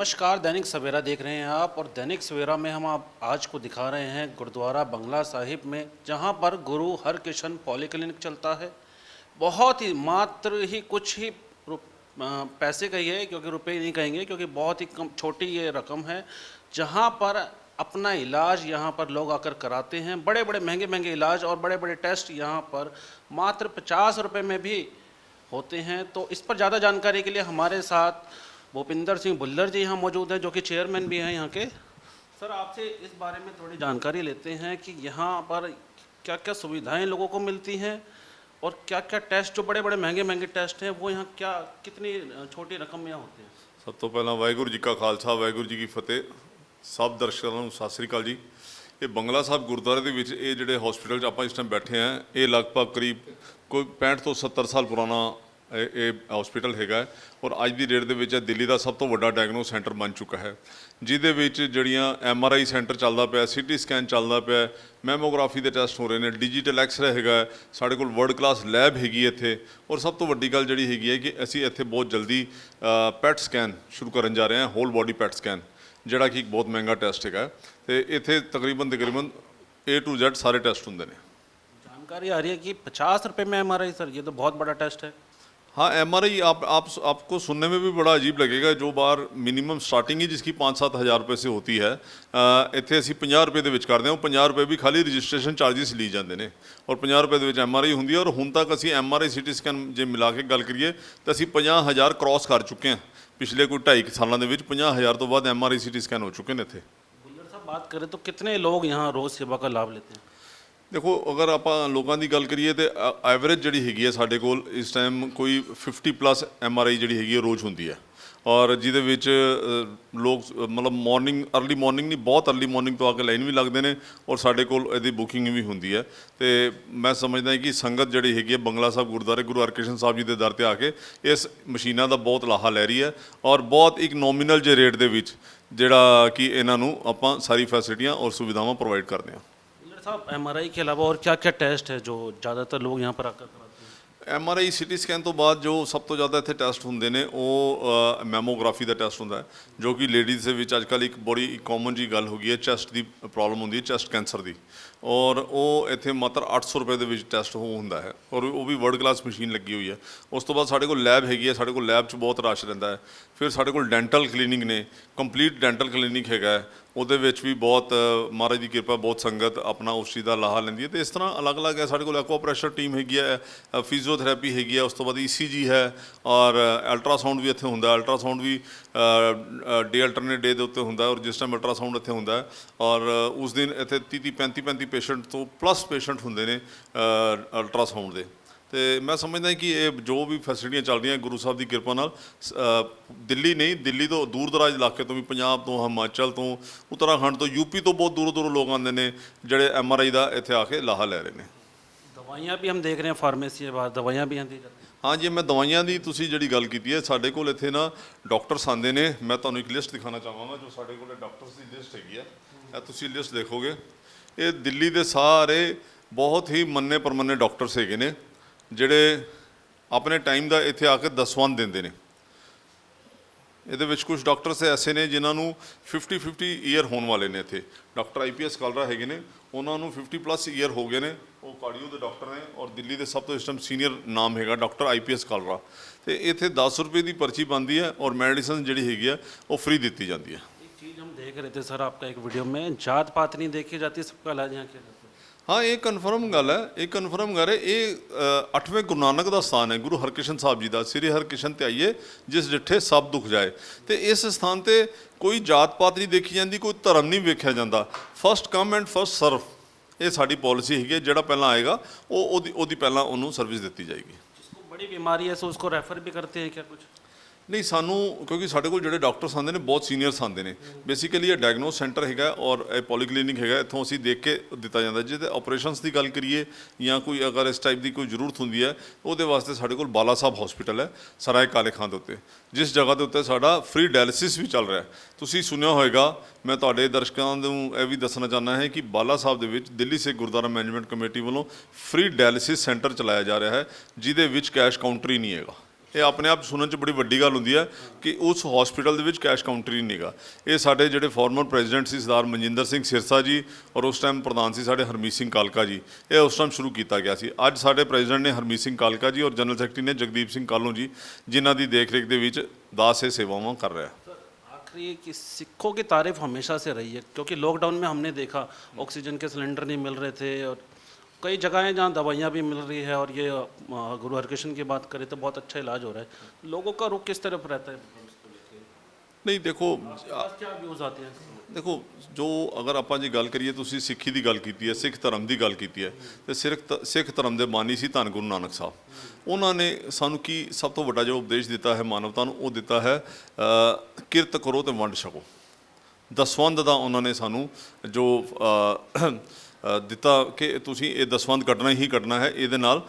नमस्कार, दैनिक सवेरा देख रहे हैं आप और दैनिक सवेरा में हम आप, आज को दिखा रहे हैं गुरुद्वारा बंगला साहिब में, जहाँ पर गुरु हरकिशन पॉलीक्लिनिक चलता है। बहुत ही, मात्र ही कुछ ही पैसे कहिए क्योंकि रुपए नहीं कहेंगे, क्योंकि बहुत ही कम, छोटी ये रकम है, जहाँ पर अपना इलाज यहाँ पर लोग आकर कराते हैं। बड़े बड़े महँगे महँगे इलाज और बड़े बड़े टेस्ट यहाँ पर मात्र पचास रुपये में भी होते हैं। तो इस पर ज़्यादा जानकारी के लिए हमारे साथ भूपिंदर सिंह भुल्लर जी यहाँ मौजूद हैं जो कि चेयरमैन भी हैं यहाँ के सर आपसे इस बारे में थोड़ी जानकारी लेते हैं कि यहाँ पर क्या क्या सुविधाएं लोगों को मिलती हैं और क्या क्या टेस्ट जो बड़े बड़े महंगे महंगे टेस्ट हैं वो यहाँ क्या कितनी अ, छोटी रकम में यहाँ होते हैं ਸਭ ਤੋਂ ਪਹਿਲਾਂ ਵਾਹਿਗੁਰੂ ਜੀ ਕਾ ਖਾਲਸਾ ਵਾਹਿਗੁਰੂ ਜੀ ਕੀ ਫਤਿਹ ਸਭ ਦਰਸ਼ਕਾਂ ਨੂੰ ਸਤਿ ਸ੍ਰੀ ਅਕਾਲ ਜੀ ਇਹ ਬੰਗਲਾ ਸਾਹਿਬ ਗੁਰਦੁਆਰੇ ਦੇ ਵਿੱਚ ਇਹ ਜਿਹੜੇ ਹਸਪੀਟਲ 'ਚ ਆਪਾਂ ਇਸ ਟਾਈਮ ਬੈਠੇ ਆ ਇਹ ਲਗਭਗ ਕਰੀਬ ਕੋਈ 65 ਤੋਂ 70 ਸਾਲ ਪੁਰਾਣਾ ਇਹ ਇਹ ਹਸਪੀਟਲ ਹੈਗਾ ਹੈ ਔਰ ਅੱਜ ਦੀ ਡੇਟ ਦੇ ਵਿੱਚ ਇਹ ਦਿੱਲੀ ਦਾ ਸਭ ਤੋਂ ਵੱਡਾ ਡਾਇਗਨੋਸ ਸੈਂਟਰ ਬਣ ਚੁੱਕਾ ਹੈ ਜਿਹਦੇ ਵਿੱਚ ਜਿਹੜੀਆਂ ਐਮ ਆਰ ਆਈ ਸੈਂਟਰ ਚੱਲਦਾ ਪਿਆ ਸਿਟੀ ਸਕੈਨ ਚੱਲਦਾ ਪਿਆ ਮੈਮੋਗ੍ਰਾਫੀ ਦੇ ਟੈਸਟ ਹੋ ਰਹੇ ਨੇ ਡਿਜੀਟਲ ਐਕਸਰੇ ਹੈਗਾ ਹੈ, ਸਾਡੇ ਕੋਲ ਵਰਲਡ ਕਲਾਸ ਲੈਬ ਹੈਗੀ ਹੈ ਇੱਥੇ ਔਰ ਸਭ ਤੋਂ ਵੱਡੀ ਗੱਲ ਜਿਹੜੀ ਹੈਗੀ ਹੈ ਕਿ ਅਸੀਂ ਇੱਥੇ ਬਹੁਤ ਜਲਦੀ ਪੈਟ ਸਕੈਨ ਸ਼ੁਰੂ ਕਰਨ ਜਾ ਰਹੇ ਹਾਂ ਹੋਲ ਬਾਡੀ ਪੈਟ ਸਕੈਨ ਜਿਹੜਾ ਕਿ ਇੱਕ ਬਹੁਤ ਮਹਿੰਗਾ ਟੈਸਟ ਹੈਗਾ ਹੈ ਤੇ ਇੱਥੇ ਤਕਰੀਬਨ ਤਕਰੀਬਨ A to Z ਸਾਰੇ ਟੈਸਟ ਹੁੰਦੇ ਨੇ जानकारी आ रही है कि पचास रुपये में एम सर ये तो बहुत बड़ा टेस्ट है हाँ एम आर आई आप, आप आपको सुनने में भी बड़ा अजीब लगेगा जो बार मिनिमम स्टार्टिंग ही जिसकी पाँच सात हज़ार रुपये से होती ਹੈ ਇੱਥੇ ਅਸੀਂ 50 ਰੁਪਏ ਦੇ ਵਿੱਚ ਕਰਦੇ ਹਾਂ ਉਹ 50 ਰੁਪਏ ਵੀ ਖਾਲੀ ਰਜਿਸਟ੍ਰੇਸ਼ਨ ਚਾਰजेस ਲਈ ਜਾਂਦੇ ਨੇ ਔਰ 50 ਰੁਪਏ ਦੇ ਵਿੱਚ ਐਮ ਆਰ ਆਈ ਹੁੰਦੀ ਹੈ ਔਰ ਹੁਣ ਤੱਕ ਅਸੀਂ M R I CT scan ਜੇ ਮਿਲਾ ਕੇ ਗੱਲ ਕਰੀਏ ਤਾਂ ਅਸੀਂ 50000 ਕ੍ਰਾਸ ਕਰ ਚੁੱਕੇ ਹਾਂ ਪਿਛਲੇ ਕੋਈ 2.5 ਸਾਲਾਂ ਦੇ ਵਿੱਚ 50000 ਤੋਂ ਬਾਅਦ M R I CT scan ਹੋ ਚੁੱਕੇ ਨੇ ਇੱਥੇ ਗੁੱਲਰ ਸਾਹਿਬ ਬਾਤ ਕਰੇ ਤਾਂ ਕਿੰਨੇ ਲੋਕ ਯਹਾਂ ਰੋਜ਼ ਸੇਵਾ ਦਾ ਲਾਭ ਲੈਂਦੇ ਦੇਖੋ, ਅਗਰ ਆਪਾਂ ਲੋਕਾਂ ਦੀ ਗੱਲ ਕਰੀਏ ਤੇ ਐਵਰੇਜ ਜਿਹੜੀ ਹੈਗੀ ਹੈ ਸਾਡੇ ਕੋਲ, ਇਸ ਟਾਈਮ ਕੋਈ 50 ਪਲੱਸ ਐਮ ਆਰ ਆਈ ਜਿਹੜੀ ਹੈਗੀ ਹੈ ਰੋਜ਼ ਹੁੰਦੀ ਹੈ ਔਰ ਜਿਹਦੇ ਵਿੱਚ ਲੋਕ, ਮਤਲਬ ਮਾਰਨਿੰਗ ਅਰਲੀ ਮਾਰਨਿੰਗ ਨਹੀਂ, ਬਹੁਤ ਅਰਲੀ ਮਾਰਨਿੰਗ ਤੋਂ ਆ ਕੇ ਲਾਈਨ ਵੀ ਲੱਗਦੇ ਨੇ ਔਰ ਸਾਡੇ ਕੋਲ ਇਹਦੀ ਬੁਕਿੰਗ ਵੀ ਹੁੰਦੀ ਹੈ ਤੇ ਮੈਂ ਸਮਝਦਾ ਕਿ ਸੰਗਤ ਜਿਹੜੀ ਹੈਗੀ ਹੈ ਬੰਗਲਾ ਸਾਹਿਬ, ਗੁਰਦੁਆਰੇ, ਗੁਰੂ ਹਰਕ੍ਰਿਸ਼ਨ ਸਾਹਿਬ ਜੀ ਦੇ ਦਰ ਤੇ ਆ ਕੇ ਇਸ ਮਸ਼ੀਨਾਂ ਦਾ ਬਹੁਤ ਲਾਹਾ ਲੈ ਰਹੀ ਹੈ ਔਰ ਬਹੁਤ ਇੱਕ ਨੋਮੀਨਲ ਜੇ ਰੇਟ ਦੇ ਵਿੱਚ ਜਿਹੜਾ ਕਿ ਇਹਨਾਂ ਨੂੰ ਆਪਾਂ ਸਾਰੀ ਫੈਸਿਲਿਟੀਆਂ ਔਰ ਸੁਵਿਧਾਵਾਂ ਪ੍ਰੋਵਾਈਡ ਕਰਦੇ ਹਾਂ भुल्लर साहब एम के अलावा और क्या क्या टेस्ट है जो ज़्यादातर लोग यहाँ पर आकर कराते हैं M R I CT scan ਤੋਂ ਬਾਅਦ ਜੋ ਸਭ ਤੋਂ ਜ਼ਿਆਦਾ ਇੱਥੇ ਟੈਸਟ ਹੁੰਦੇ ਨੇ ਉਹ ਮੈਮੋਗ੍ਰਾਫੀ ਦਾ ਟੈਸਟ ਹੁੰਦਾ ਹੈ ਜੋ ਕਿ ਲੇਡੀਜ਼ ਦੇ ਵਿੱਚ ਅੱਜਕੱਲ ਇੱਕ ਬੜੀ ਕਾਮਨ ਜੀ ਗੱਲ ਹੋ ਗਈ ਹੈ ਚੈਸਟ ਦੀ ਪ੍ਰੋਬਲਮ ਹੁੰਦੀ ਹੈ ਚੈਸਟ ਕੈਂਸਰ ਦੀ ਔਰ ਉਹ ਇੱਥੇ ਮਾਤਰ 800 ਰੁਪਏ ਦੇ ਵਿੱਚ ਟੈਸਟ ਹੋ ਹੁੰਦਾ ਹੈ ਔਰ ਉਹ ਵੀ ਵਰਲਡ ਕਲਾਸ ਮਸ਼ੀਨ ਲੱਗੀ ਹੋਈ ਹੈ। ਉਸ ਤੋਂ ਬਾਅਦ ਸਾਡੇ ਕੋਲ ਲੈਬ ਹੈਗੀ ਹੈ, ਸਾਡੇ ਕੋਲ ਲੈਬ 'ਚ ਬਹੁਤ ਰਸ਼ ਰਹਿੰਦਾ ਹੈ। ਫਿਰ ਸਾਡੇ ਕੋਲ ਡੈਂਟਲ ਕਲੀਨਿਕ ਨੇ ਕੰਪਲੀਟ ਡੈਂਟਲ ਕਲੀਨਿਕ ਹੈਗਾ ਉਹਦੇ ਵਿੱਚ ਵੀ ਬਹੁਤ ਮਹਾਰਾਜ ਦੀ ਕਿਰਪਾ, ਬਹੁਤ ਸੰਗਤ ਆਪਣਾ ਉਸ ਚੀਜ਼ ਦਾ ਲਾਹਾ ਲੈਂਦੀ ਹੈ। ਤੇ ਇਸ ਤਰ੍ਹਾਂ ਅਲੱਗ-ਅਲੱਗ ਹੈ, ਸਾਡੇ ਕੋਲ ਐਕਵਾ ਟੀਮ ਹੈਗੀ ਹੈ ਫਿਜ਼ੀਓਥੈਰੇਪੀ ਹੈਗੀ ਹੈ, ਉਸ ਤੋਂ ਬਾਅਦ ਈਸੀਜੀ ਹੈ ਔਰ ਅਲਟਰਾਸਾਊਂਡ ਵੀ ਇੱਥੇ ਹੁੰਦਾ ਅਲਟਰਾਸਾਊਂਡ ਵੀ ਡੇ ਅਲਟਰਨੇਟ ਡੇ ਦੇ ਉੱਤੇ ਹੁੰਦਾ ਔਰ ਜਿਸ ਟਾਈਮ ਅਲਟਰਾਸਾਊਂਡ ਇੱਥੇ ਹੁੰਦਾ ਔਰ ਉਸ ਦਿਨ ਇੱਥੇ 30 30 35 35 ਪੇਸ਼ੈਂਟ ਤੋਂ ਪਲੱਸ ਪੇਸ਼ੈਂਟ ਹੁੰਦੇ ਨੇ ਅਲਟਰਾਸਾਊਂਡ ਦੇ। ਤੇ ਮੈਂ ਸਮਝਦਾ ਕਿ ਇਹ ਜੋ ਵੀ ਫੈਸਿਲਿਟੀਆਂ ਚੱਲ ਰਹੀਆਂ ਗੁਰੂ ਸਾਹਿਬ ਦੀ ਕਿਰਪਾ ਨਾਲ ਦਿੱਲੀ ਨਹੀਂ ਦਿੱਲੀ ਤੋਂ ਦੂਰ ਦਰਾਜ ਇਲਾਕੇ ਤੋਂ ਵੀ ਪੰਜਾਬ ਤੋਂ ਹਿਮਾਚਲ ਤੋਂ ਉੱਤਰਾਖੰਡ ਤੋਂ ਯੂਪੀ ਤੋਂ ਬਹੁਤ ਦੂਰੋਂ ਦੂਰੋਂ ਲੋਕ ਆਉਂਦੇ ਨੇ ਜਿਹੜੇ ਐਮ ਆਰ ਆਈ ਦਾ ਇੱਥੇ ਆ ਕੇ ਲਾਹਾ ਲੈ ਰਹੇ ਨੇ। ਦਵਾਈਆਂ ਵੀ ਹਮ ਦੇਖ ਰਹੇ ਹਾਂ ਫਾਰਮੇਸੀ ਦੇ ਬਾਅਦ ਦਵਾਈਆਂ ਵੀ ਆਂਦੀ ਜਾਂਦੀ ਹਾਂ ਜੀ ਮੈਂ ਦਵਾਈਆਂ ਦੀ ਤੁਸੀਂ ਜਿਹੜੀ ਗੱਲ ਕੀਤੀ ਹੈ ਸਾਡੇ ਕੋਲ ਇੱਥੇ ਨਾ ਡਾਕਟਰਸ ਆਂਦੇ ਨੇ। ਮੈਂ ਤੁਹਾਨੂੰ ਇੱਕ ਲਿਸਟ ਦਿਖਾਣਾ ਚਾਹਾਂਗਾ ਜੋ ਸਾਡੇ ਕੋਲ ਡਾਕਟਰਸ ਦੀ ਲਿਸਟ ਹੈਗੀ ਆ ਤੁਸੀਂ ਲਿਸਟ ਦੇਖੋਗੇ। ਇਹ ਦਿੱਲੀ ਦੇ ਸਾਰੇ ਬਹੁਤ ਹੀ ਮੰਨੇ ਪਰਮੰਨੇ ਡਾਕਟਰਸ ਹੈਗੇ ਨੇ, ਜਿਹੜੇ ਆਪਣੇ ਟਾਈਮ ਦਾ ਇੱਥੇ ਆ ਕੇ ਦਸਵੰਦ ਦਿੰਦੇ ਨੇ। ਇਹਦੇ ਵਿੱਚ ਕੁਝ ਡਾਕਟਰਸ ਐਸੇ ਨੇ ਜਿਨ੍ਹਾਂ ਨੂੰ 50 50 ਈਅਰ ਹੋਣ ਵਾਲੇ ਨੇ ਇੱਥੇ। ਡਾਕਟਰ ਆਈਪੀਐਸ ਕਾਲਰਾ ਹੈਗੇ ਨੇ, ਉਹਨਾਂ ਨੂੰ 50 ਪਲੱਸ ਈਅਰ ਹੋ ਗਏ ਨੇ। ਉਹ ਕਾਰਡੀਓ ਦੇ ਡਾਕਟਰ ਨੇ ਔਰ ਦਿੱਲੀ ਦੇ ਸਭ ਤੋਂ ਇਸ ਟਾਈਮ ਸੀਨੀਅਰ ਨਾਮ ਹੈਗਾ ਡਾਕਟਰ ਆਈਪੀਐਸ ਕਾਲਰਾ ਤੇ ਇੱਥੇ 10 ਰੁਪਏ ਦੀ ਪਰਚੀ ਬਣਦੀ ਹੈ ਔਰ ਮੈਡੀਸਨ ਜਿਹੜੀ ਹੈਗੀ ਆ, ਉਹ ਫ੍ਰੀ ਦਿੱਤੀ ਜਾਂਦੀ ਹੈ। एक चीज़ हम देख रहे थे सर आपका एक वीडियो में जात पात नहीं देखी जाती सबका इलाज यहाँ किया जाता है ਹਾਂ ਇਹ ਕਨਫਰਮ ਗੱਲ ਹੈ ਇਹ ਕਨਫਰਮ ਗੱਲ ਹੈ ਇਹ ਅ, ਅੱਠਵੇਂ ਗੁਰੂ ਨਾਨਕ ਦਾ ਸਥਾਨ ਹੈ ਗੁਰੂ ਹਰਕ੍ਰਿਸ਼ਨ ਸਾਹਿਬ ਜੀ ਦਾ ਸ੍ਰੀ ਹਰਕ੍ਰਿਸ਼ਨ ਤੇ ਆਈਏ ਜਿਸ ਡਿੱਠੇ ਸਭ ਦੁੱਖ ਜਾਏ ਤੇ ਇਸ ਸਥਾਨ ਤੇ ਕੋਈ ਜਾਤ ਪਾਤ ਨਹੀਂ ਦੇਖੀ ਜਾਂਦੀ ਕੋਈ ਧਰਮ ਨਹੀਂ ਵੇਖਿਆ ਜਾਂਦਾ first come and first serve ਇਹ ਸਾਡੀ ਪਾਲਿਸੀ ਹੈਗੀ ਹੈ ਜਿਹੜਾ ਪਹਿਲਾਂ ਆਏਗਾ ਉਹ ਉਹਦੀ ਉਹਦੀ ਪਹਿਲਾਂ ਉਹਨੂੰ ਸਰਵਿਸ ਦਿੱਤੀ ਜਾਏਗੀ जिसको बड़ी बीमारी है सो उसको रेफर भी करते हैं क्या कुछ ਨਹੀਂ, ਸਾਨੂੰ, ਕਿਉਂਕਿ ਸਾਡੇ ਕੋਲ ਜਿਹੜੇ ਡਾਕਟਰਸ ਆਉਂਦੇ ਨੇ, ਬਹੁਤ ਸੀਨੀਅਰਸ ਆਉਂਦੇ ਨੇ। ਬੇਸਿਕਲੀ ਇਹ ਡਾਇਗਨੋਸ ਸੈਂਟਰ ਹੈਗਾ ਔਰ ਇਹ ਪੋਲੀਕਲੀਨਿਕ ਹੈਗਾ, ਇੱਥੋਂ ਅਸੀਂ ਦੇਖ ਕੇ ਦਿੱਤਾ ਜਾਂਦਾ। ਜਿਹਦੇ ਤੇ ਆਪਰੇਸ਼ਨਸ ਦੀ ਗੱਲ ਕਰੀਏ ਜਾਂ ਕੋਈ ਅਗਰ ਇਸ ਟਾਈਪ ਦੀ ਕੋਈ ਜ਼ਰੂਰਤ ਹੁੰਦੀ ਹੈ, ਉਹਦੇ ਵਾਸਤੇ ਸਾਡੇ ਕੋਲ ਬਾਲਾ ਸਾਹਿਬ ਹਸਪੀਟਲ ਹੈ, ਸਰਾਏ ਕਾਲੇ ਖਾਂ ਦੇ ਉੱਤੇ। ਜਿਸ ਜਗ੍ਹਾ ਦੇ ਉੱਤੇ ਸਾਡਾ ਫ੍ਰੀ ਡਾਇਲਿਸਿਸ ਵੀ ਚੱਲ ਰਿਹਾ ਤੁਸੀਂ ਸੁਣਿਆ ਹੋਵੇਗਾ ਮੈਂ ਤੁਹਾਡੇ ਦਰਸ਼ਕਾਂ ਨੂੰ ਇਹ ਵੀ ਦੱਸਣਾ ਚਾਹੁੰਦਾ ਹੈ ਕਿ ਬਾਲਾ ਸਾਹਿਬ ਦੇ ਵਿੱਚ ਦਿੱਲੀ ਸਿੱਖ ਗੁਰਦੁਆਰਾ ਮੈਨੇਜਮੈਂਟ ਕਮੇਟੀ ਵੱਲੋਂ ਫ੍ਰੀ ਡਾਇਲਿਸਿਸ ਸੈਂਟਰ ਚਲਾਇਆ ਜਾ ਰਿਹਾ ਹੈ, ਜਿਹਦੇ ਵਿੱਚ ਕੈਸ਼ ਕਾਊਂਟਰ ਹੀ ਨਹੀਂ ਹੈਗਾ। ਇਹ ਆਪਣੇ ਆਪ ਸੁਣਨ 'ਚ ਬੜੀ ਵੱਡੀ ਗੱਲ ਹੁੰਦੀ ਹੈ ਕਿ ਉਸ ਹਸਪੀਟਲ ਦੇ ਵਿੱਚ ਕੈਸ਼ ਕਾਊਂਟਰ ਹੀ ਨਹੀਂਗਾ ਇਹ ਸਾਡੇ ਜਿਹੜੇ ਫਾਰਮਰ ਪ੍ਰੈਜ਼ੀਡੈਂਟ ਸੀ ਸਰਦਾਰ ਮਨਜਿੰਦਰ ਸਿੰਘ ਸਿਰਸਾ ਜੀ ਔਰ ਉਸ ਟਾਈਮ ਪ੍ਰਧਾਨ ਸੀ ਸਾਡੇ ਹਰਮੀਤ ਸਿੰਘ ਕਾਲਕਾ ਜੀ ਇਹ ਉਸ ਟਾਈਮ ਸ਼ੁਰੂ ਕੀਤਾ ਗਿਆ ਸੀ ਅੱਜ ਸਾਡੇ ਪ੍ਰੈਜ਼ੀਡੈਂਟ ਨੇ ਹਰਮੀਤ ਸਿੰਘ ਕਾਲਕਾ ਜੀ ਔਰ ਜਨਰਲ ਸੈਕਟਰੀ ਨੇ ਜਗਦੀਪ ਸਿੰਘ ਕਾਲੂ ਜੀ ਜਿਨ੍ਹਾਂ ਦੀ ਦੇਖਰੇਖ ਦੇ ਵਿੱਚ ਦਾਸ ਇਹ ਸੇਵਾਵਾਂ ਕਰ ਰਿਹਾ आखिरी कि सिखों की तारीफ हमेशा से रही है क्योंकि लॉकडाउन में हमने देखा ऑक्सीजन के सिलेंडर नहीं मिल रहे थे और कई जगह हैं जहाँ दवाइयाँ भी मिल रही है और ये अ, गुरु हरकृष्ण की बात करें तो बहुत अच्छा इलाज हो रहा है लोगों का रुख किस तरफ रहता है ਨਹੀਂ ਦੇਖੋ आस क्या व्यूज़ आते हैं ਦੇਖੋ ਜੋ ਅਗਰ ਆਪਾਂ ਜੀ ਗੱਲ ਕਰੀਏ ਤੁਸੀਂ ਸਿੱਖੀ ਦੀ ਗੱਲ ਕੀਤੀ ਹੈ ਸਿੱਖ ਧਰਮ ਦੀ ਗੱਲ ਕੀਤੀ ਹੈ ਤੇ ਸਿਰਫ ਤ- ਸਿੱਖ ਧਰਮ ਦੇ ਬਾਨੀ ਸੀ ਧੰਨ ਗੁਰੂ ਨਾਨਕ ਸਾਹਿਬ ਉਹਨਾਂ ਨੇ ਸਾਨੂੰ ਕੀ ਸਭ ਤੋਂ ਵੱਡਾ ਜੋ ਉਪਦੇਸ਼ ਦਿੱਤਾ ਹੈ ਮਾਨਵਤਾ ਨੂੰ ਉਹ ਦਿੱਤਾ ਹੈ ਅ, ਕਿਰਤ ਕਰੋ ਤੇ ਵੰਡ ਛਕੋ ਦਸਵੰਧ ਦਾ ਉਹਨਾਂ ਨੇ ਸਾਨੂੰ ਜੋ ਅ, ਅ, ਦਿੱਤਾ ਕਿ ਤੁਸੀਂ ਇਹ ਦਸਵੰਧ ਕੱਢਣਾ ਹੀ ਕੱਢਣਾ ਹੈ, ਇਹਦੇ ਨਾਲ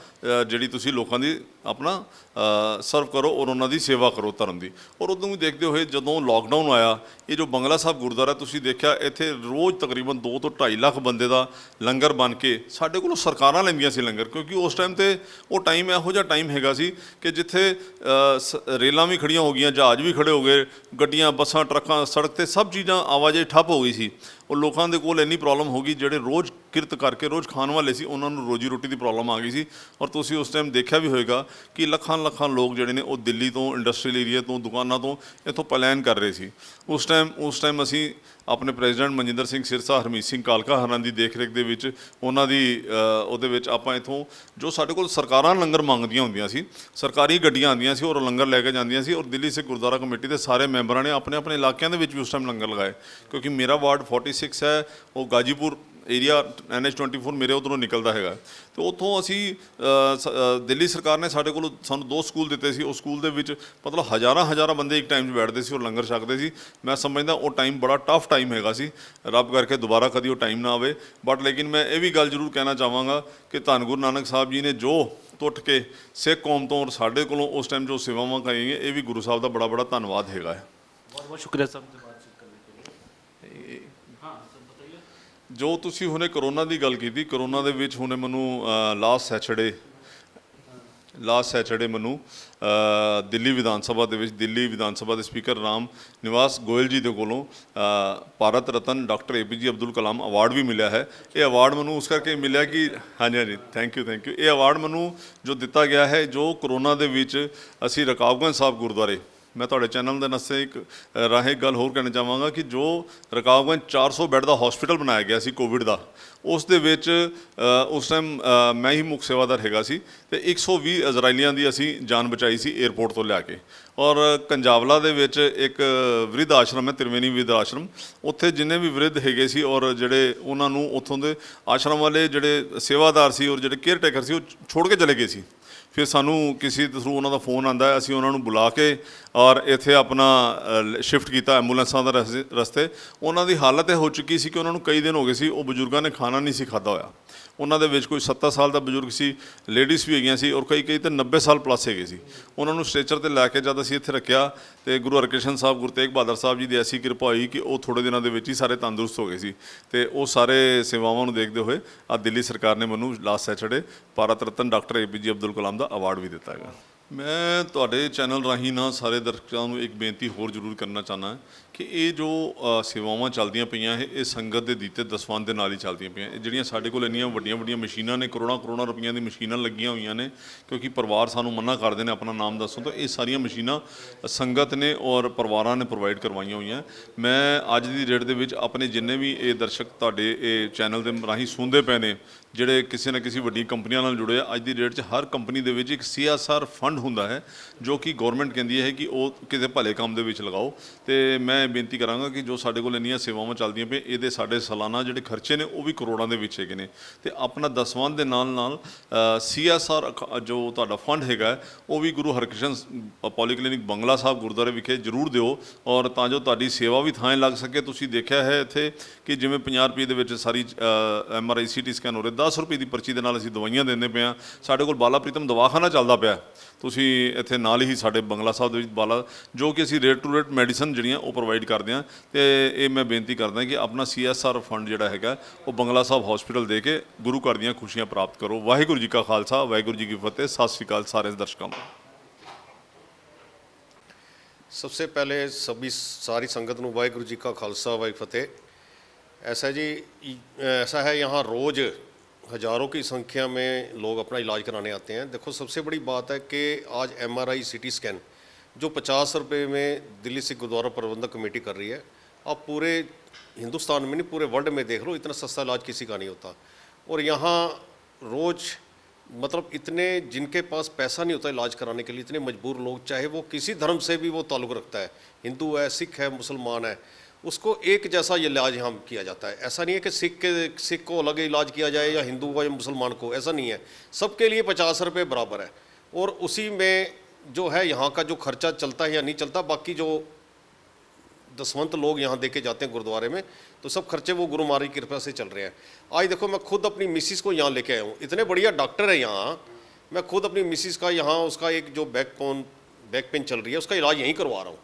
ਜਿਹੜੀ ਤੁਸੀਂ ਲੋਕਾਂ ਦੀ ਆਪਣਾ ਸਰਵ ਕਰੋ ਔਰ ਉਹਨਾਂ ਦੀ ਸੇਵਾ ਕਰੋ ਧਰਮ ਦੀ। ਔਰ ਉਦੋਂ ਵੀ ਦੇਖਦੇ ਹੋਏ ਜਦੋਂ ਲੋਕਡਾਊਨ ਆਇਆ, ਇਹ ਜੋ ਬੰਗਲਾ ਸਾਹਿਬ ਗੁਰਦੁਆਰਾ ਤੁਸੀਂ ਦੇਖਿਆ, ਇੱਥੇ ਰੋਜ਼ ਤਕਰੀਬਨ 2 ਤੋਂ 2.5 ਲੱਖ ਬੰਦੇ ਦਾ ਲੰਗਰ ਬਣ ਕੇ, ਸਾਡੇ ਕੋਲੋਂ ਸਰਕਾਰਾਂ ਲੈਂਦੀਆਂ ਸੀ ਲੰਗਰ, ਕਿਉਂਕਿ ਉਸ ਟਾਈਮ ਤੇ ਉਹ ਟਾਈਮ ਇਹੋ ਜਿਹਾ ਟਾਈਮ ਹੈਗਾ ਸੀ ਕਿ ਜਿੱਥੇ ਸ- ਰੇਲਾਂ ਵੀ ਖੜੀਆਂ ਹੋ ਗਈਆਂ, ਜਹਾਜ਼ ਵੀ ਖੜੇ ਹੋ ਗਏ, ਗੱਡੀਆਂ, ਬੱਸਾਂ, ਟਰੱਕਾਂ, ਸੜਕ ਤੇ ਸਭ ਚੀਜ਼ਾਂ ਆਵਾਜਾਈ ਠੱਪ ਹੋ ਗਈ ਸੀ। ਉਹ ਲੋਕਾਂ ਦੇ ਕੋਲ ਇੰਨੀ ਪ੍ਰੋਬਲਮ ਹੋ ਗਈ, ਜਿਹੜੇ ਰੋਜ਼ ਕਿਰਤ ਕਰਕੇ, ਰੋਜ਼ ਖਾਣ ਵਾਲੇ ਸੀ, ਉਹਨਾਂ ਨੂੰ ਰੋਜੀ ਰੋਟੀ ਦੀ ਪ੍ਰੋਬਲਮ ਆ ਗਈ ਸੀ। ਔਰ ਤੁਸੀਂ ਉਸ ਟਾਈਮ ਦੇਖਿਆ ਵੀ ਹੋਵੇਗਾ ਕਿ ਲੱਖਾਂ ਲੱਖਾਂ ਲੋਕ ਜਿਹੜੇ ਨੇ, ਉਹ ਦਿੱਲੀ ਤੋਂ ਇੰਡਸਟਰੀਅਲ ਏਰੀਆ ਤੋਂ, ਦੁਕਾਨਾਂ ਤੋਂ ਇੱਥੋਂ ਪਲਾਨ ਕਰ ਰਹੇ ਸੀ। ਉਸ ਟਾਈਮ ਉਸ ਟਾਈਮ ਅਸੀਂ ਆਪਣੇ ਪ੍ਰੈਜ਼ੀਡੈਂਟ ਮਨਜਿੰਦਰ ਸਿੰਘ ਸਿਰਸਾ, ਹਰਮੀਤ ਸਿੰਘ ਕਾਲਕਾ ਹਰਾਂ ਦੀ ਦੇਖਰੇਖ ਦੇ ਵਿੱਚ ਉਹਨਾਂ ਦੀ ਉਹਦੇ ਵਿੱਚ ਆਪਾਂ ਇਥੋਂ ਜੋ ਸਾਡੇ ਕੋਲ ਸਰਕਾਰਾਂ ਲੰਗਰ ਮੰਗਦੀਆਂ ਹੁੰਦੀਆਂ ਸੀ, ਸਰਕਾਰੀ ਗੱਡੀਆਂ ਆਉਂਦੀਆਂ ਸੀ ਔਰ ਲੰਗਰ ਲੈ ਕੇ ਜਾਂਦੀਆਂ ਸੀ ਔਰ ਦਿੱਲੀ ਸਿੱਖ ਗੁਰਦੁਆਰਾ ਕਮੇਟੀ ਦੇ ਸਾਰੇ ਮੈਂਬਰਾਂ ਨੇ ਆਪਣੇ ਆਪਣੇ ਇਲਾਕਿਆਂ ਦੇ ਵਿੱਚ ਵੀ ਉਸ ਟਾਈਮ ਲੰਗਰ ਲਗਾਏ ਕਿਉਂਕਿ ਮੇਰਾ ਵਾਰਡ 46 ਹੈ, ਉਹ ਗਾਜੀਪੁਰ ਏਰੀਆ NH24 ਮੇਰੇ ਉਧਰੋਂ ਨਿਕਲਦਾ ਹੈਗਾ। ਤੇ ਉੱਥੋਂ ਅਸੀਂ ਦਿੱਲੀ ਸਰਕਾਰ ਨੇ ਸਾਡੇ ਕੋਲ ਸਾਨੂੰ ਦੋ ਸਕੂਲ ਦਿੱਤੇ ਸੀ। ਉਹ ਸਕੂਲ ਦੇ ਵਿੱਚ ਮਤਲਬ ਹਜ਼ਾਰਾਂ ਹਜ਼ਾਰਾਂ ਬੰਦੇ ਇੱਕ ਟਾਈਮ 'ਚ ਬੈਠਦੇ ਸੀ ਔਰ ਲੰਗਰ ਛਕਦੇ ਸੀ। ਮੈਂ ਸਮਝਦਾ ਉਹ ਟਾਈਮ ਬੜਾ ਟਫ ਟਾਈਮ ਹੈਗਾ ਸੀ। ਰੱਬ ਕਰਕੇ ਦੁਬਾਰਾ ਕਦੀ ਉਹ ਟਾਈਮ ਨਾ ਆਵੇ। ਬਟ ਲੇਕਿਨ ਮੈਂ ਇਹ ਵੀ ਗੱਲ ਜ਼ਰੂਰ ਕਹਿਣਾ ਚਾਹਾਂਗਾ ਕਿ ਧੰਨ ਗੁਰੂ ਨਾਨਕ ਸਾਹਿਬ ਜੀ ਨੇ ਜੋ ਟੁੱਟ ਕੇ ਸਿੱਖ ਕੌਮ ਤੋਂ ਔਰ ਸਾਡੇ ਕੋਲੋਂ ਉਸ ਟਾਈਮ ਜੋ ਸੇਵਾਵਾਂ ਕਰੀਏ ਇਹ ਵੀ ਗੁਰੂ ਸਾਹਿਬ ਦਾ ਬੜਾ ਬੜਾ ਧੰਨਵਾਦ ਹੈਗਾ ਹੈ। ਬਹੁਤ ਬਹੁਤ ਸ਼ੁਕਰੀਆ ਸਭ ਦਾ ਜੋ ਤੁਸੀਂ ਹੁਣੇ ਕਰੋਨਾ ਦੀ ਗੱਲ ਕੀਤੀ, ਕਰੋਨਾ ਦੇ ਵਿੱਚ ਹੁਣੇ ਮੈਨੂੰ ਲਾਸਟ ਸੈਚਰਡੇ ਲਾਸਟ ਸੈਚਰਡੇ ਮੈਨੂੰ ਦਿੱਲੀ ਵਿਧਾਨ ਸਭਾ ਦੇ ਵਿੱਚ, ਦਿੱਲੀ ਵਿਧਾਨ ਸਭਾ ਦੇ ਸਪੀਕਰ ਰਾਮ ਨਿਵਾਸ ਗੋਇਲ ਜੀ ਦੇ ਕੋਲੋਂ Bharat Ratna doctor APJ Abdul Kalam award ਵੀ ਮਿਲਿਆ ਹੈ। ਇਹ ਅਵਾਰਡ ਮੈਨੂੰ ਉਸ ਕਰਕੇ ਮਿਲਿਆ ਕਿ, ਹਾਂਜੀ ਹਾਂਜੀ ਥੈਂਕ ਯੂ ਥੈਂਕ ਯੂ ਇਹ ਅਵਾਰਡ ਮੈਨੂੰ ਜੋ ਦਿੱਤਾ ਗਿਆ ਹੈ, ਜੋ ਕਰੋਨਾ ਦੇ ਵਿੱਚ ਅਸੀਂ ਰਕਾਬਗੰਜ ਸਾਹਿਬ ਗੁਰਦੁਆਰੇ ਮੈਂ ਤੁਹਾਡੇ ਚੈਨਲ ਦੇ ਨਸੇ ਇੱਕ ਅ, ਰਾਹੀਂ ਗੱਲ ਹੋਰ ਕਹਿਣਾ ਚਾਹਾਂਗਾ ਕਿ ਜੋ ਰਕਾਬਗੰਜ 400 ਬੈੱਡ ਦਾ ਹਸਪੀਟਲ ਬਣਾਇਆ ਗਿਆ ਸੀ ਕੋਵਿਡ ਦਾ ਉਸ ਦੇ ਵਿੱਚ ਉਸ ਟਾਈਮ ਮੈਂ ਹੀ ਮੁੱਖ ਸੇਵਾਦਾਰ ਹੈਗਾ ਸੀ ਤੇ 120 ਇਜ਼ਰਾਈਲੀਆਂ ਦੀ ਅਸੀਂ ਜਾਨ ਬਚਾਈ ਸੀ 에ਅਰਪੋਰਟ ਤੋਂ ਲਿਆ ਕੇ। ਔਰ ਕੰਜਾਵਲਾ ਦੇ ਵਿੱਚ ਇੱਕ ਵਿਰਧ ਆਸ਼ਰਮ ਹੈ ਤਿਰਵੇਣੀ ਵਿਰਧ ਆਸ਼ਰਮ ਉੱਥੇ ਜਿੰਨੇ ਵੀ ਵਿਰਧ ਹੈਗੇ ਸੀ ਔਰ ਜਿਹੜੇ ਉਹਨਾਂ ਨੂੰ ਉੱਥੋਂ ਦੇ ਆਸ਼ਰਮ ਵਾਲੇ ਜਿਹੜੇ ਸੇਵਾਦਾਰ ਸੀ ਔਰ ਜਿਹੜੇ ਕੇਅਰ ਟੇਕਰ ਸੀ ਉਹ ਛੋੜ ਕੇ ਚਲੇ ਗਏ ਸੀ। ਫਿਰ ਸਾਨੂੰ ਕਿਸੇ ਥਰੂ ਉਹਨਾਂ ਦਾ ਫੋਨ ਆਂਦਾ ਅਸੀਂ ਉਹਨਾਂ ਨੂੰ ਬੁਲਾ ਕੇ ਔਰ ਇੱਥੇ ਆਪਣਾ ਸ਼ਿਫਟ ਕੀਤਾ ਐਂਬੂਲੈਂਸਾਂ ਦਾ ਰਸਤੇ- ਰਸਤੇ। ਉਹਨਾਂ ਦੀ ਹਾਲਤ ਇਹ ਹੋ ਚੁੱਕੀ ਸੀ ਕਿ ਉਹਨਾਂ ਨੂੰ ਕਈ ਦਿਨ ਹੋ ਗਏ ਸੀ, ਉਹ ਬਜ਼ੁਰਗਾਂ ਨੇ ਖਾਣਾ ਨਹੀਂ ਸੀ ਖਾਦਾ ਹੋਇਆ। ਉਹਨਾਂ ਦੇ ਵਿੱਚ ਕੋਈ 70 ਸਾਲ ਦਾ ਬਜ਼ੁਰਗ ਸੀ ਲੇਡੀਜ਼ ਵੀ ਹੈਗੀਆਂ ਸੀ ਔਰ ਕਈ ਕਈ ਤਾਂ 90 ਸਾਲ ਪਲੱਸ ਹੈਗੇ ਸੀ। ਉਹਨਾਂ ਨੂੰ ਸਟ੍ਰੈਚਰ ਤੇ ਲੈ ਕੇ ਜਦ ਅਸੀਂ ਇੱਥੇ ਰੱਖਿਆ ਤੇ ਗੁਰੂ ਹਰਕ੍ਰਿਸ਼ਨ ਸਾਹਿਬ, ਗੁਰੂ ਤੇਗ ਬਹਾਦਰ ਸਾਹਿਬ ਜੀ ਦੀ ਐਸੀ ਕਿਰਪਾ ਹੋਈ ਕਿ ਉਹ ਥੋੜੇ ਦਿਨਾਂ ਦੇ ਵਿੱਚ ਹੀ ਸਾਰੇ ਤੰਦਰੁਸਤ ਹੋ ਗਏ ਸੀ ਤੇ ਉਹ ਸਾਰੇ ਸੇਵਾਵਾਂ ਨੂੰ ਦੇਖਦੇ ਹੋਏ ਆ ਦਿੱਲੀ ਸਰਕਾਰ ਨੇ ਮੈਨੂੰ last Saturday Bharat Ratna doctor APJ Abdul Kalam ਦਾ ਅਵਾਰਡ ਵੀ ਦਿੱਤਾ ਹੈਗਾ। ਮੈਂ ਤੁਹਾਡੇ ਚੈਨਲ ਰਾਹੀਂ ਨਾ ਸਾਰੇ ਦਰਸ਼ਕਾਂ ਨੂੰ ਇੱਕ ਬੇਨਤੀ ਹੋਰ ਜ਼ਰੂਰ ਕਰਨਾ ਚਾਹਨਾ ਕਿ ਇਹ ਜੋ ਸੇਵਾਵਾਂ ਚੱਲਦੀਆਂ ਪਈਆਂ ਇਹ ਇਹ ਸੰਗਤ ਦੇ ਦਿੱਤੇ ਦਸਵੰਧ ਦੇ ਨਾਲ ਹੀ ਚੱਲਦੀਆਂ ਪਈਆਂ। ਇਹ ਜਿਹੜੀਆਂ ਸਾਡੇ ਕੋਲ ਇੰਨੀਆਂ ਵੱਡੀਆਂ ਵੱਡੀਆਂ ਮਸ਼ੀਨਾਂ ਨੇ ਕਰੋੜਾਂ ਕਰੋੜਾਂ ਰੁਪਈਆਂ ਦੀ ਮਸ਼ੀਨਾਂ ਲੱਗੀਆਂ ਹੋਈਆਂ ਨੇ, ਕਿਉਂਕਿ ਪਰਿਵਾਰ ਸਾਨੂੰ ਮੰਨਾ ਕਰਦੇ ਨੇ ਆਪਣਾ ਨਾਮ ਦੱਸੋ, ਤਾਂ ਇਹ ਸਾਰੀਆਂ ਮਸ਼ੀਨਾਂ ਸੰਗਤ ਨੇ ਔਰ ਪਰਿਵਾਰਾਂ ਨੇ ਪ੍ਰੋਵਾਈਡ ਕਰਵਾਈਆਂ ਹੋਈਆਂ। ਮੈਂ ਅੱਜ ਦੀ ਡੇਟ ਦੇ ਵਿੱਚ ਆਪਣੇ ਜਿੰਨੇ ਵੀ ਇਹ ਦਰਸ਼ਕ ਤੁਹਾਡੇ ਇਹ ਚੈਨਲ ਦੇ ਰਾਹੀਂ ਸੁਣਦੇ ਪਏ ਨੇ, ਜਿਹੜੇ ਕਿਸੇ ਨਾ ਕਿਸੇ ਵੱਡੀ ਕੰਪਨੀਆਂ ਨਾਲ ਜੁੜੇ ਆ, ਅੱਜ ਦੀ ਡੇਟ 'ਚ ਹਰ ਕੰਪਨੀ ਦੇ ਵਿੱਚ ਇੱਕ ਸੀਐਸਆਰ ਫੰਡ ਹੁੰਦਾ ਹੈ, ਜੋ ਕਿ ਗਵਰਨਮੈਂਟ ਕਹਿੰਦੀ ਹੈ ਕਿ ਉਹ ਕਿਸੇ ਭਲੇ ਕੰਮ ਦੇ ਵਿੱਚ ਲਗਾਓ। ਤੇ ਮੈਂ ਬੇਨਤੀ ਕਰਾਂਗਾ ਕਿ ਜੋ ਸਾਡੇ ਕੋਲ ਇੰਨੀਆਂ ਸੇਵਾਵਾਂ ਚੱਲਦੀਆਂ ਪਈਆਂ, ਇਹਦੇ ਸਾਡੇ ਸਾਲਾਨਾ ਜਿਹੜੇ ਖਰਚੇ ਨੇ, ਉਹ ਵੀ ਕਰੋੜਾਂ ਦੇ ਵਿੱਚ ਹੈਗੇ ਨੇ। ਤੇ ਆਪਣਾ ਦਸਵੰਧ ਦੇ ਨਾਲ ਨਾਲ ਸੀਐਸਆਰ ਜੋ ਤੁਹਾਡਾ ਫੰਡ ਹੈਗਾ, ਉਹ ਵੀ ਗੁਰੂ ਹਰਕ੍ਰਿਸ਼ਨ ਪੋਲੀਕਲੀਨਿਕ ਬੰਗਲਾ ਸਾਹਿਬ ਗੁਰਦੁਆਰੇ ਵਿਖੇ ਜ਼ਰੂਰ ਦਿਓ। ਔਰ ਤਾਂ ਜੋ ਤੁਹਾਡੀ ਸੇਵਾ ਵੀ ਥਾਂ ਲੱਗ ਸਕੇ, ਤੁਸੀਂ ਦੇਖਿਆ ਹੈ ਇੱਥੇ ਕਿ ਜਿਵੇਂ 50 ਰੁਪਏ ਦੇ ਵਿੱਚ ਸਾਰੀ ਐਮਆਰਆਈ ਸੀਟੀ ਸਕੈਨ ਹੋ ਰਿਹਾ 10 ਰੁਪਏ ਦੀ ਪਰਚੀ ਦੇ ਨਾਲ ਅਸੀਂ ਦਵਾਈਆਂ ਦਿੰਦੇ ਪਏ ਹਾਂ। ਸਾਡੇ ਕੋਲ ਬਾਲਾ ਪ੍ਰੀਤਮ ਦਵਾਖਾਨਾ ਚੱਲਦਾ ਪਿਆ। ਤੁਸੀਂ ਇੱਥੇ ਨਾਲ ਹੀ ਸਾਡੇ ਬੰਗਲਾ ਸਾਹਿਬ ਦੇ ਵਿੱਚ ਬਾਲਾ ਜੋ ਕਿ ਅਸੀਂ ਰੇਟ ਟੂ ਰੇਟ ਮੈਡੀਸਨ ਜਿਹੜੀਆਂ ਉਹ ਪ੍ਰੋਵਾਈਡ ਕਰਦੇ ਹਾਂ ਤੇ ਇਹ ਮੈਂ ਬੇਨਤੀ ਕਰਦਾ ਕਿ ਆਪਣਾ ਸੀਐਸਆਰ ਫੰਡ ਜਿਹੜਾ ਹੈਗਾ ਉਹ ਬੰਗਲਾ ਸਾਹਿਬ ਹਸਪੀਟਲ ਦੇ ਕੇ ਗੁਰੂ ਘਰ ਦੀਆਂ ਖੁਸ਼ੀਆਂ ਪ੍ਰਾਪਤ ਕਰੋ ਵਾਹਿਗੁਰੂ ਜੀ ਕਾ ਖਾਲਸਾ ਵਾਹਿਗੁਰੂ ਜੀ ਕੀ ਫਤਿਹ ਸਤਿ ਸ਼੍ਰੀ ਅਕਾਲ ਸਾਰੇ ਦਰਸ਼ਕਾਂ ਨੂੰ सबसे पहले सभी सारी संगत ਨੂੰ ਵਾਹਿਗੁਰੂ ਜੀ ਕਾ ਖਾਲਸਾ ਵਾਹਿਗੁਰੂ ਫਤਿਹ ऐसा जी इ- ऐसा है यहाँ रोज़ हज़ारों की संख्या में लोग अपना इलाज कराने आते हैं। देखो, सबसे बड़ी बात है कि आज M R I C T scan जो पचास रुपये में दिल्ली सिख गुरुद्वारा प्रबंधक कमेटी कर रही है, आप पूरे हिंदुस्तान में नहीं, पूरे वर्ल्ड में देख लो, इतना सस्ता इलाज किसी का नहीं होता। और यहाँ रोज़ मतलब इतने जिनके पास पैसा नहीं होता इलाज कराने के लिए, इतने मजबूर लोग, चाहे वो किसी धर्म से भी वो ताल्लुक़ रखता है, हिंदू है, सिख है, मुसलमान है उसको एक जैसा इलाज यहाँ किया जाता है। ऐसा नहीं है कि सिख के, सिख को अलग इलाज किया जाए या हिंदू को या मुसलमान को, ऐसा नहीं है। सबके लिए पचास रुपये बराबर है। और उसी में जो है यहाँ का जो खर्चा चलता है या नहीं चलता, बाकी जो दसवंत लोग यहाँ दे के जाते हैं गुरुद्वारे में तो सब खर्चे वो गुरु महाराज की कृपा से चल रहे हैं। आज देखो, मैं खुद अपनी मिसिस को यहाँ लेके आया हूँ। इतने बढ़िया डॉक्टर है यहाँ। मैं खुद अपनी मिसिस का यहाँ, उसका एक जो बैक पोन बैक पेन चल रही है, उसका इलाज यहीं करवा रहा हूँ।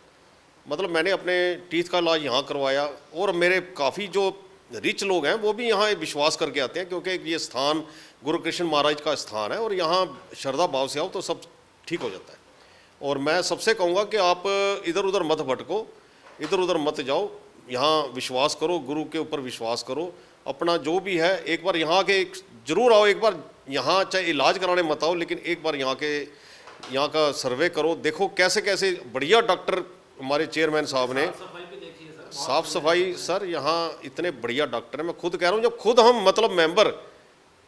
मतलब मैंने अपने टीथ का इलाज यहाँ करवाया और मेरे काफ़ी जो रिच लोग हैं, वो भी यहाँ विश्वास करके आते हैं क्योंकि ये स्थान गुरु कृष्ण महाराज का स्थान है और यहाँ श्रद्धा भाव से आओ तो सब ठीक हो जाता है। और मैं सबसे कहूँगा कि आप इधर उधर मत भटको इधर उधर मत जाओ, यहाँ विश्वास करो, गुरु के ऊपर विश्वास करो, अपना जो भी है, एक बार यहाँ के ज़रूर आओ, एक बार यहाँ चाहे इलाज कराने मत आओ, लेकिन एक बार यहाँ के, यहाँ का सर्वे करो, देखो कैसे कैसे बढ़िया डॉक्टर हमारे चेयरमैन साहब ने साफ़ सफ़ाई सर यहाँ इतने बढ़िया डॉक्टर हैं। मैं खुद कह रहा हूँ जब खुद हम मतलब मेंबर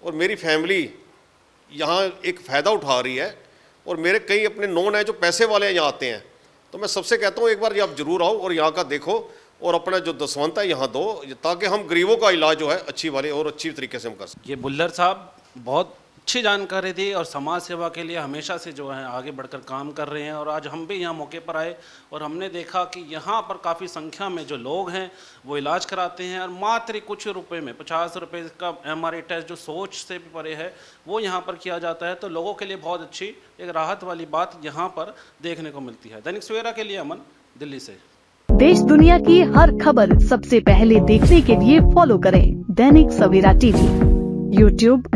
और मेरी फैमिली यहाँ एक फ़ायदा उठा रही है और मेरे कई अपने नोन हैं जो पैसे वाले हैं यहाँ आते हैं तो मैं सबसे कहता हूँ एक बार ये आप ज़रूर आओ और यहाँ का देखो और अपना जो दसवंत है यहाँ दो ताकि हम गरीबों का इलाज जो है अच्छी वाले और अच्छी तरीके से हम कर सकें। ये बुल्लर साहब बहुत अच्छी जानकारी दी और समाज सेवा के लिए हमेशा से जो है आगे बढ़कर काम कर रहे हैं। और आज हम भी यहाँ मौके पर आए और हमने देखा कि यहाँ पर काफ़ी संख्या में जो लोग हैं, वो इलाज कराते हैं और मात्र कुछ रुपए में, पचास रुपए का एमआरआई टेस्ट जो सोच से भी परे है, वो यहाँ पर किया जाता है। तो लोगों के लिए बहुत अच्छी एक राहत वाली बात यहाँ पर देखने को मिलती है। दैनिक सवेरा के लिए अमन, दिल्ली से। देश दुनिया की हर खबर सबसे पहले देखने के लिए फॉलो करें Dainik Savera TV YouTube